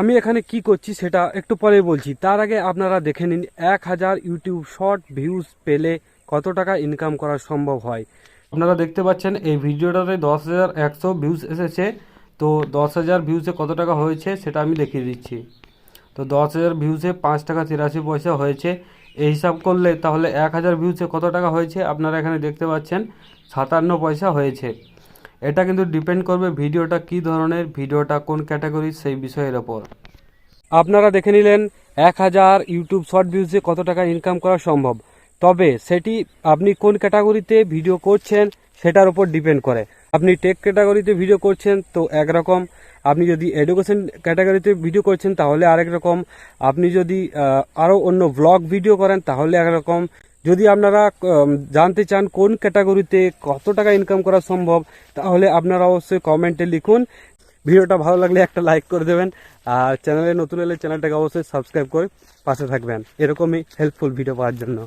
আমি এখানে কি করছি সেটা একটু পরে বলছি। তার আগে আপনারা দেখে নিন, এক হাজার ইউটিউব শর্ট ভিউজ পেলে কত টাকা ইনকাম করা সম্ভব হয়। আপনারা দেখতে পাচ্ছেন, এই ভিডিওটাতে দশ হাজার একশো ভিউজ এসেছে। তো দশ হাজার ভিউজে কত টাকা হয়েছে সেটা আমি দেখিয়ে দিচ্ছি। তো দশ হাজার ভিউজে পাঁচ টাকা তিরাশি পয়সা হয়েছে। এই হিসাব করলে তাহলে এক হাজার ভিউজে কত টাকা হয়েছে আপনারা এখানে দেখতে পাচ্ছেন, সাতান্ন পয়সা হয়েছে। এটা কিন্তু ডিপেন্ড করবে ভিডিওটা কী ধরনের, ভিডিওটা কোন ক্যাটাগরি সেই বিষয়ের ওপর। আপনারা দেখে নিলেন এক হাজার ইউটিউব শর্ট ভিউজে কত টাকা ইনকাম করা সম্ভব। তবে সেটি আপনি কোন ক্যাটাগরিতে ভিডিও করছেন, সেটার উপর ডিপেন্ড করে। আপনি টেক ক্যাটাগরিতে ভিডিও করছেন, তো একরকম আপনি যদি এডুকেশন ক্যাটাগরিতে ভিডিও করছেন, তাহলে আরেক রকম। আপনি যদি আরও অন্য ব্লগ ভিডিও করেন, তাহলে একরকম যদি আপনারা জানতে চান কোন ক্যাটাগরিতে কত টাকা ইনকাম করা সম্ভব, তাহলে আপনারা অবশ্যই কমেন্টে লিখুন। ভিডিওটা ভালো লাগলে একটা লাইক করে দেবেন। আর চ্যানেলে নতুন এলে চ্যানেলটাকে অবশ্যই সাবস্ক্রাইব করে পাশে থাকবেন। এরকমই হেল্পফুল ভিডিও পাওয়ার জন্য।